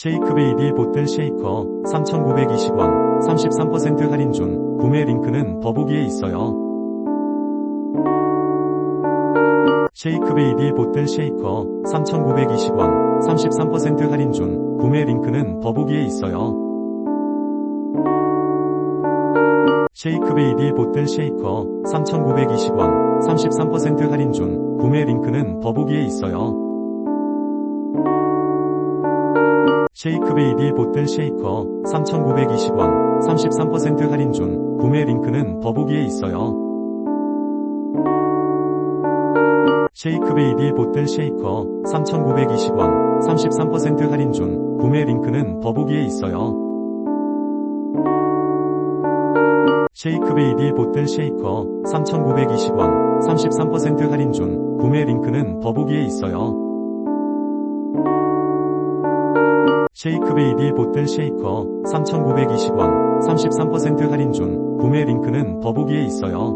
쉐이크 베이비 보틀 쉐이커 3,920원 33% 할인 중 구매 링크는 더보기에 있어요. 쉐이크 베이비 보틀 쉐이커 3,920원 33% 할인 중 구매 링크는 더보기에 있어요. 쉐이크 베이비 보틀 쉐이커 3,920원 33% 할인 중 구매 링크는 더보기에 있어요. 쉐이크 베이비 보틀 쉐이커 3,920원 33% 할인 중 구매 링크는 더보기에 있어요. 쉐이크 베이비 보틀 쉐이커 3,920원 33% 할인 중 구매 링크는 더보기에 있어요. 쉐이크 베이비 보틀 쉐이커 3,920원 33% 할인 중 구매 링크는 더보기에 있어요. 쉐이크베이비 보틀 쉐이커 3,920원 33% 할인 중 구매 링크는 더보기에 있어요.